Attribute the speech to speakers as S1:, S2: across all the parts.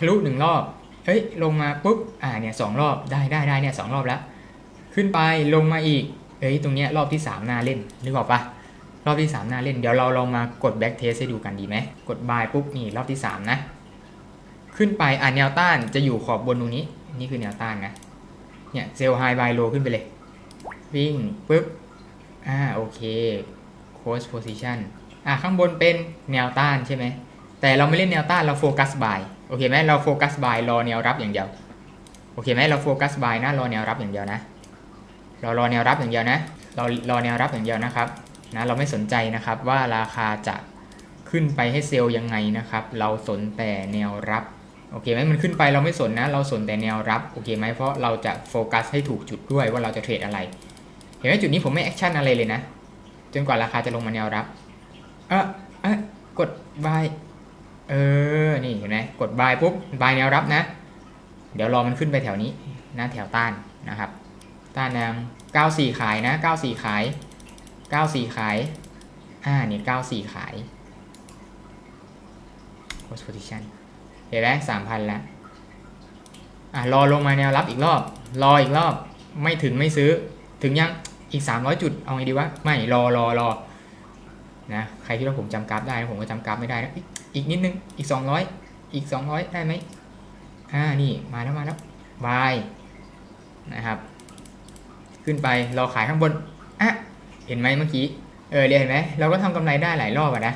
S1: ทะลุหนึ่งรอบเฮ้ย ลงมาปุ๊บ อ่า เนี่ยสองรอบ ได้ได้ได้เนี่ยสองรอบแล้ว ขึ้นไป ลงมาอีก เอ้ย ตรงเนี้ยรอบที่สามน่าเล่น นึกออกปะรอบที่สามน่าเล่น เดี๋ยวเราลองมากด back test ให้ดูกันดีไหม กด buy ปุ๊บ นี่รอบที่สามนะ ขึ้นไป อ่าแนวต้านจะอยู่ขอบบนตรงนี้ นี่คือแนวต้านนะ เนี่ยเซลล์ high buy low ขึ้นไปเลย วิ่งปุ๊บ อ่า โอเค close position อ่าข้างบนเป็นแนวต้านใช่ไหม แต่เราไม่เล่นแนวต้านเราโฟกัสบายโอเคไหมเราโฟกัสบายรอแนวรับอย่างเดียวโอเคไหมเราโฟกัสบายนะรอแนวรับอย่างเดียวนะเรารอแนวรับอย่างเดียวนะเรารอแนวรับอย่างเดียวนะครับนะเราไม่สนใจนะครับว่าราคาจะขึ้นไปให้เซลล์ยังไงนะครับ เราสนแต่แนวรับโอเคไหมมันขึ้นไปเราไม่สนนะ เราสนแต่แนวรับโอเคไหมเพราะเราจะโฟกัสให้ถูกจุดด้วยว่าเราจะเทรดอะไร เห็นไหมจุดนี้ผมไม่แอคชั่นอะไรเลยนะจนกว่าราคาจะลงมาแนวรับ เออเอะกด buy เออ นี่เห็นไหมกด buy ปุ๊บ buy แนวรับนะ เดี๋ยวรอมันขึ้นไปแถวนี้นะแถวต้านนะครับ ต้านแนว94 ขายนะ 94 ขาย 94 ขาย อ่าเนี่ย94 ขาย close position เห็นไหม3,000แล้วอะรอลงมาแนวรับอีกรอบ รออีกรอบ ไม่ถึงไม่ซื้อ ถึงยัง อีก 300 จุด เอาไงดีวะ ไม่ รอรอรอ นะใครคิดว่าผมจำกราฟได้ผมก็จำกราฟไม่ได้นะอีกนิดนึงอีก 200 อีก 200 ได้ไหมอ่านี่มาแล้วมาแล้วบายนะครับ ขึ้นไปรอขายข้างบนอะเห็นไหมเมื่อกี้เออเรียนเห็นไหมเราก็ทำกำไรได้หลายรอบอะนะ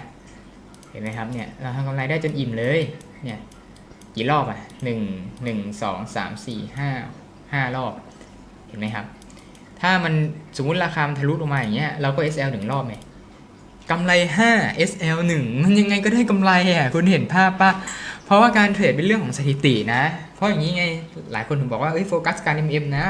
S1: เห็นไหมครับเนี่ยเราทำกำไรได้จนอิ่มเลยเนี่ยกี่รอบอะหนึ่งหนึ่งสองสามสี่ห้าห้ารอบ เห็นไหมครับ ถ้ามันสมมติราคาทะลุลงมาอย่างเงี้ยเราก็ SL หนึ่งรอบไง กำไร 5 SL 1 มันยังไงก็ได้กำไรอะคุณเห็นภาพปะเพราะว่าการเทรดเป็นเรื่องของสถิตินะ เพราะอย่างนี้ไงหลายคนถึงบอกว่าเอ้ยโฟกัสการ MM นะ